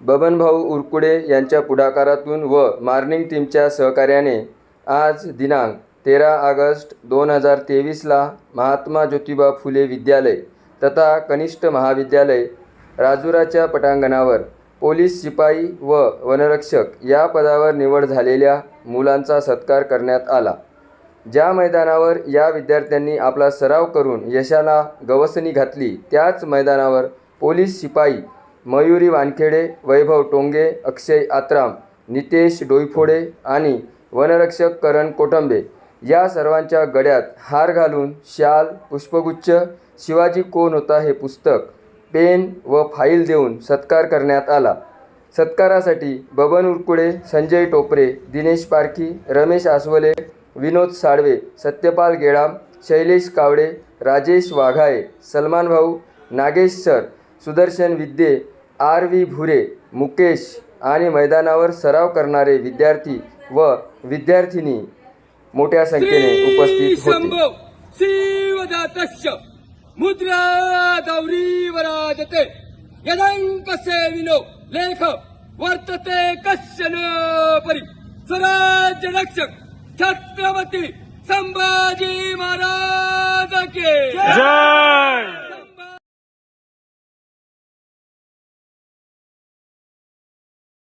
बबनभाऊ उरकुडे यांच्या पुढाकारातून व मार्निंग टीमच्या सहकार्याने आज दिनांक तेरा ऑगस्ट दोन हजार तेवीसला महात्मा ज्योतिबा फुले विद्यालय तथा कनिष्ठ महाविद्यालय राजुराच्या पटांगणावर पोलीस शिपाई व वनरक्षक या पदावर निवड झालेल्या मुलांचा सत्कार करण्यात आला. ज्या मैदानावर या विद्यार्थ्यांनी आपला सराव करून यशाला गवसणी घातली त्याच मैदानावर पोलीस शिपाई मयुरी वानखेडे वैभव टोंगे अक्षय आत्राम नितेश डोईफोडे आणि वनरक्षक करण कोटंबे या सर्वांच्या गड्यात हार घालून शाल पुष्पगुच्छ शिवाजी कोण होता हे पुस्तक पेन व फाईल देऊन सत्कार करण्यात आला. सत्कारासाठी बबन उरकुडे संजय टोपरे दिनेश पारखी रमेश आसवले विनोद साळवे सत्यपाल गेळाम शैलेश कावडे राजेश वाघाळे सलमान भाऊ Nagesh sir Sudarshan Vidye R V Bhure Mukesh आणि मैदानावर सराव करणारे विद्यार्थी व विद्यार्थिनी मोठ्या संख्येने उपस्थित होते. मुद्रा दौरी वराजते यदंक सेविनो लेख वर्तते कश्चन परि स्वराज्य रक्षक छत्रपती संभाजी महाराज के। जय!